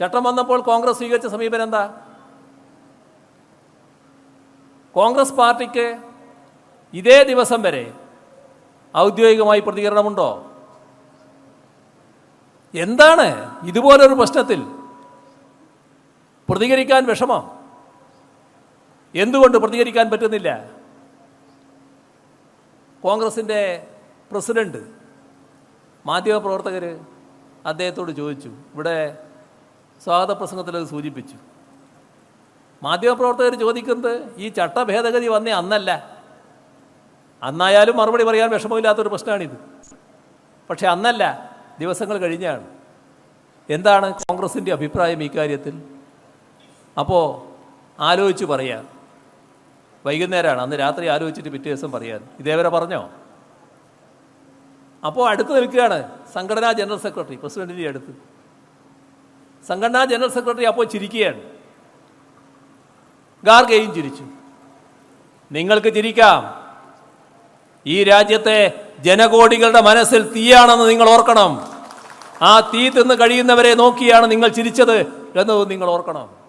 ചട്ടം വന്നപ്പോൾ കോൺഗ്രസ് സ്വീകരിച്ച സമീപനം എന്താ? കോൺഗ്രസ് പാർട്ടിക്ക് ഇതേ ദിവസം വരെ ഔദ്യോഗികമായി പ്രതികരണമുണ്ടോ? എന്താണ് ഇതുപോലൊരു പ്രശ്നത്തിൽ പ്രതികരിക്കാൻ വിഷമം? എന്തുകൊണ്ട് പ്രതികരിക്കാൻ പറ്റുന്നില്ല? കോൺഗ്രസിന്റെ പ്രസിഡന്റ് മാധ്യമപ്രവർത്തകർ അദ്ദേഹത്തോട് ചോദിച്ചു. ഇവിടെ സ്വാഗത പ്രസംഗത്തിൽ അത് സൂചിപ്പിച്ചു. മാധ്യമപ്രവർത്തകർ ചോദിക്കുന്നത് ഈ ചട്ട ഭേദഗതി വന്നേ അന്നല്ല. അന്നായാലും മറുപടി പറയാൻ വിഷമമില്ലാത്തൊരു പ്രശ്നമാണിത്. പക്ഷെ അന്നല്ല ദിവസങ്ങൾ കഴിഞ്ഞാണ്. എന്താണ് കോൺഗ്രസിന്റെ അഭിപ്രായം ഈ കാര്യത്തിൽ? അപ്പോൾ ആലോചിച്ച് പറയാം. വൈകുന്നേരമാണ് അന്ന് രാത്രി ആലോചിച്ചിട്ട് പിറ്റേ ദിവസം പറയാൻ. ഇതേവരെ പറഞ്ഞോ? അപ്പോൾ അടുത്ത് നിൽക്കുകയാണ് സംഘടനാ ജനറൽ സെക്രട്ടറി പ്രസിഡന്റിന്റെ അടുത്ത്. സംഘടനാ ജനറൽ സെക്രട്ടറി അപ്പോൾ ചിരിക്കുകയാണ്. ഗാർഗയും ചിരിച്ചു. നിങ്ങൾക്ക് ചിരിക്കാം. ഈ രാജ്യത്തെ ജനകോടികളുടെ മനസ്സിൽ തീയാണെന്ന് നിങ്ങൾ ഓർക്കണം. ആ തീ തിന്ന് കഴിയുന്നവരെ നോക്കിയാണ് നിങ്ങൾ ചിരിച്ചത് എന്നത് നിങ്ങൾ ഓർക്കണം.